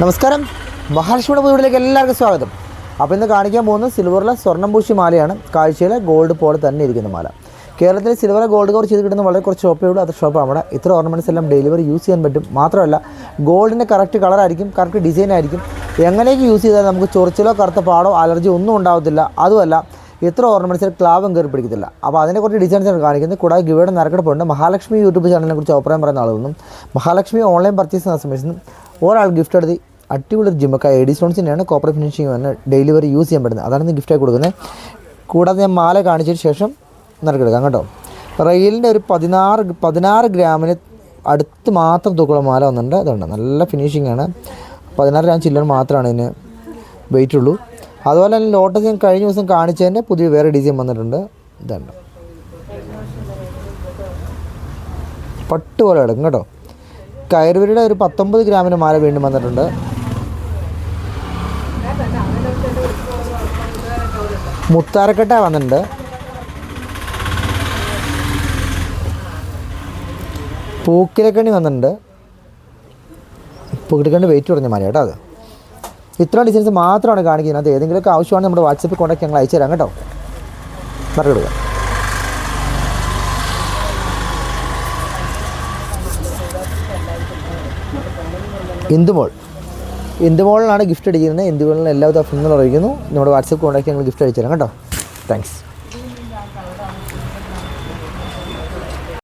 നമസ്കാരം. മഹാലക്ഷ്മിയുടെ വീട്ടിലേക്ക് എല്ലാവർക്കും സ്വാഗതം. അപ്പോൾ ഇന്ന് കാണിക്കാൻ പോകുന്നത് സിൽവറിലെ സ്വർണം പൂശി മാലയാണ്. കാഴ്ചയിലെ ഗോൾഡ് പോലെ തന്നെ ഇരിക്കുന്ന മാല. കേരളത്തിൽ സിൽവർ ഗോൾഡ് കവർ ചെയ്ത് കിട്ടുന്ന വളരെ കുറച്ച് ഷോപ്പേ ഉള്ളൂ അത് ഷോപ്പ് നമ്മുടെ ഇത്ര ഓർണമെന്റ്സ് എല്ലാം ഡെലിവറി യൂസ് ചെയ്യാൻ പറ്റും. മാത്രമല്ല ഗോൾഡിന്റെ കറക്റ്റ് കളറായിരിക്കും കറക്റ്റ് ഡിസൈൻ ആയിരിക്കും. എങ്ങനെയൊക്കെ യൂസ് ചെയ്താൽ നമുക്ക് ചൊറിച്ചിലോ കറുത്ത പാടോ അലർജി ഒന്നും ഉണ്ടാവത്തില്ല. അതുമല്ല ഇത്ര ഓർണമെന്റ്സിൽ ക്ലാവും കയറി പിടിക്കത്തില്ല. അപ്പോൾ അതിനെ കുറച്ച് ഡിസൈൻസ് ആണ് കാണിക്കുന്നത്. കൂടാതെ ഗിവയുടെ നരക്കെടുപ്പുണ്ട് മഹാലക്ഷ്മി യൂട്യൂബ് ചാനലിനെ കുറിച്ച് അഭിപ്രായം പറയുന്ന ആളുകളും മഹാലക്ഷ്മി ഓൺലൈൻ പർച്ചേസ് സമയത്ത് ഒരാൾ ഗിഫ്റ്റ് എടുത്ത് അടിപൊളി ഒരു ജിമ്മൊക്കെ എഡി സ്റ്റോൺസിന്റെയാണ് കോപ്പർ ഫിനിഷിങ് വന്ന് ഡെലിവറി യൂസ് ചെയ്യാൻ പറ്റുന്നത്. അതാണ് ഗിഫ്റ്റായി കൊടുക്കുന്നത്. കൂടാതെ ഞാൻ മാല കാണിച്ചതിന് ശേഷം നറുക്കെടുക്കാം കേട്ടോ. റെയിലിന്റെ ഒരു പതിനാറ് പതിനാറ് ഗ്രാമിന് അടുത്ത് മാത്രം തൂക്കുള്ള മാല വന്നിട്ടുണ്ട്. അതുകൊണ്ട് നല്ല ഫിനിഷിംഗ് ആണ്. പതിനാറ് ഗ്രാം ചില്ലർ മാത്രമാണ് ഇതിന് വെയിറ്റ് ഉള്ളൂ. അതുപോലെ തന്നെ ലോട്ടസ് ഞാൻ കഴിഞ്ഞ ദിവസം കാണിച്ചതിന്റെ പുതിയ വേറെ ഡിസൈൻ വന്നിട്ടുണ്ട്. ഇതുണ്ട് പട്ട് പോലെ കിടക്കും കേട്ടോ. കയറുവരിയുടെ ഒരു പത്തൊമ്പത് ഗ്രാമിന് മാല വീണ്ടും വന്നിട്ടുണ്ട്. മുത്താരക്കട്ട വന്നിട്ടുണ്ട്. പൂക്കിലക്കണി വന്നിട്ടുണ്ട്. പൂക്കിലക്കണി വെയിറ്റ് കുറഞ്ഞ മാല കേട്ടോ അത്. ഇത്ര ഡിസൈൻസ് മാത്രമാണ് കാണിക്കുന്നത്. അത് ഏതെങ്കിലുമൊക്കെ ആവശ്യമാണ് നമ്മുടെ വാട്സപ്പിൽ കോൺടാക്ട് ഞങ്ങൾ അയച്ചു തരാം കേട്ടോ. മറക്കിടുക ഇന്ദുമോൾ. ഇന്ദുമോളിനാണ് ഗിഫ്റ്റ് അടിക്കുന്നത്. ഇന്ദുമോളിന് എല്ലാവിധ അഭിനന്ദനം അറിയിക്കുന്നു. നമ്മുടെ വാട്സപ്പ് കോൺടാക്ട് ഞങ്ങൾ ഗിഫ്റ്റ് അയച്ചു തരാം കേട്ടോ. താങ്ക്സ്